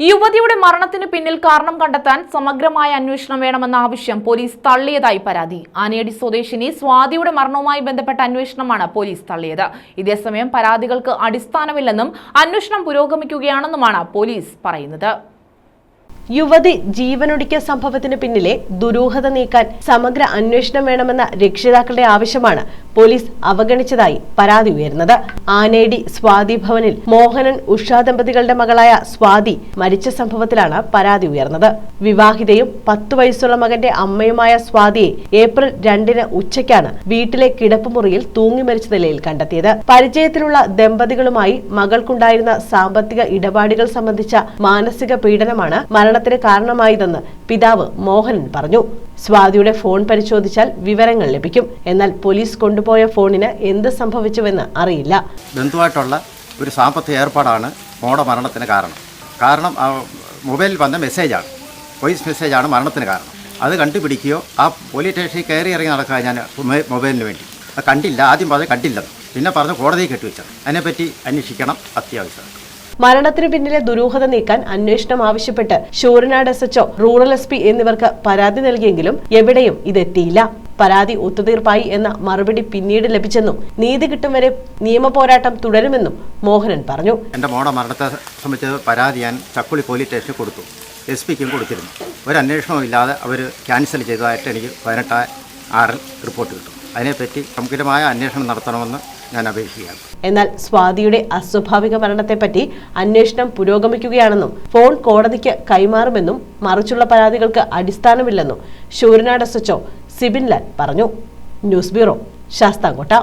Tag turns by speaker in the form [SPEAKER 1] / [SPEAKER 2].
[SPEAKER 1] യുവതിയുടെ മരണത്തിന് പിന്നിൽ കാരണം കണ്ടെത്താൻ സമഗ്രമായ അന്വേഷണം വേണമെന്ന ആവശ്യം പോലീസ് തള്ളിയതായി പരാതി. ആനയടി സ്വദേശിനി സ്വാതിയുടെ മരണവുമായി ബന്ധപ്പെട്ട അന്വേഷണമാണ് പോലീസ് തള്ളിയത്. ഇതേസമയം പരാതികൾക്ക് അടിസ്ഥാനമില്ലെന്നും അന്വേഷണം പുരോഗമിക്കുകയാണെന്നുമാണ് പോലീസ് പറയുന്നത്.
[SPEAKER 2] യുവതി ജീവനൊടുക്കിയ സംഭവത്തിന് പിന്നിലെ ദുരൂഹത നീക്കാൻ സമഗ്ര അന്വേഷണം വേണമെന്ന രക്ഷിതാക്കളുടെ ആവശ്യമാണ് പോലീസ് അവഗണിച്ചതായി പരാതി ഉയർന്നത് ആനേടി സ്വാതി ഭവനിൽ മോഹനൻ ഉഷ ദമ്പതികളുടെ മകളായ സ്വാതി മരിച്ച സംഭവത്തിലാണ് പരാതി ഉയർന്നത്. വിവാഹിതയും പത്തു വയസ്സുള്ള മകന്റെ അമ്മയുമായ സ്വാതിയെ ഏപ്രിൽ രണ്ടിന് ഉച്ചയ്ക്കാണ് വീട്ടിലെ കിടപ്പുമുറിയിൽ തൂങ്ങി മരിച്ച നിലയിൽ കണ്ടെത്തിയത്. പരിചയത്തിലുള്ള ദമ്പതികളുമായി മകൾക്കുണ്ടായിരുന്ന സാമ്പത്തിക ഇടപാടുകൾ സംബന്ധിച്ച മാനസിക പീഡനമാണ് മരണത്തിന് കാരണമായതെന്ന് പിതാവ് മോഹനൻ പറഞ്ഞു. സ്വാതിയുടെ ഫോൺ പരിശോധിച്ചാൽ വിവരങ്ങൾ ലഭിക്കും. എന്നാൽ പോലീസ് കൊണ്ടുപോയ ഫോണിന് എന്ത് സംഭവിച്ചുവെന്ന് അറിയില്ല.
[SPEAKER 3] ബന്ധുവായിട്ടുള്ള ഒരു സാമ്പത്തിക ഏർപ്പാടാണ് മോടെ മരണത്തിന് കാരണം. കാരണം മൊബൈലിൽ വന്ന മെസ്സേജാണ്. വോയിസ് മെസ്സേജാണ് മരണത്തിന് കാരണം. അത് കണ്ടുപിടിക്കുകയോ ആ പോലീസ് സ്റ്റേഷനിൽ കയറി ഇറങ്ങി നടക്കുക ഞാൻ മൊബൈലിന് വേണ്ടി. അത് കണ്ടില്ല ആദ്യം പറഞ്ഞ് കണ്ടില്ല പിന്നെ പറഞ്ഞ് കോടതിയിൽ കെട്ടിവെച്ചത്. അതിനെപ്പറ്റി അന്വേഷിക്കണം അത്യാവശ്യം.
[SPEAKER 2] മരണത്തിന് പിന്നിലെ ദുരൂഹത നീക്കാൻ അന്വേഷണം ആവശ്യപ്പെട്ട് Sooranad S HO rural S P എന്നിവർക്ക് പരാതി നൽകിയെങ്കിലും എവിടെയും ഇതെത്തിയില്ല. പരാതി ഒത്തുതീർപ്പായി എന്ന മറുപടി പിന്നീട് ലഭിച്ചെന്നും നീതി കിട്ടും വരെ നിയമ പോരാട്ടം തുടരുമെന്നും മോഹനൻ പറഞ്ഞു.
[SPEAKER 3] എന്റെ മോടെ മരണത്തെ സംബന്ധിച്ച് പരാതി ഞാൻ ചക്കുളി പോലീസ് സ്റ്റേഷനിൽ കൊടുത്തു. എസ് പിക്കും കൊടുത്തിരുന്നു. ഒരു അന്വേഷണവും ഇല്ലാതെ അവർ ക്യാൻസൽ ചെയ്തതായിട്ട് എനിക്ക് പതിനെട്ട് ആറിൽ റിപ്പോർട്ട് കിട്ടും. അതിനെപ്പറ്റി സമഗ്രമായ അന്വേഷണം നടത്തണമെന്ന് ഞാൻ അപേക്ഷിക്കുകയാണ്.
[SPEAKER 2] എന്നാൽ സ്വാതിയുടെ അസ്വാഭാവിക മരണത്തെപ്പറ്റി അന്വേഷണം പുരോഗമിക്കുകയാണെന്നും ഫോൺ കോടതിക്ക് കൈമാറുമെന്നും മറിച്ചുള്ള പരാതികൾക്ക് അടിസ്ഥാനമില്ലെന്നും ശൂരനാട് എസ് എച്ച്ഒ സിബിൻ ലാൽ പറഞ്ഞു. News bureau Sasthamkotta.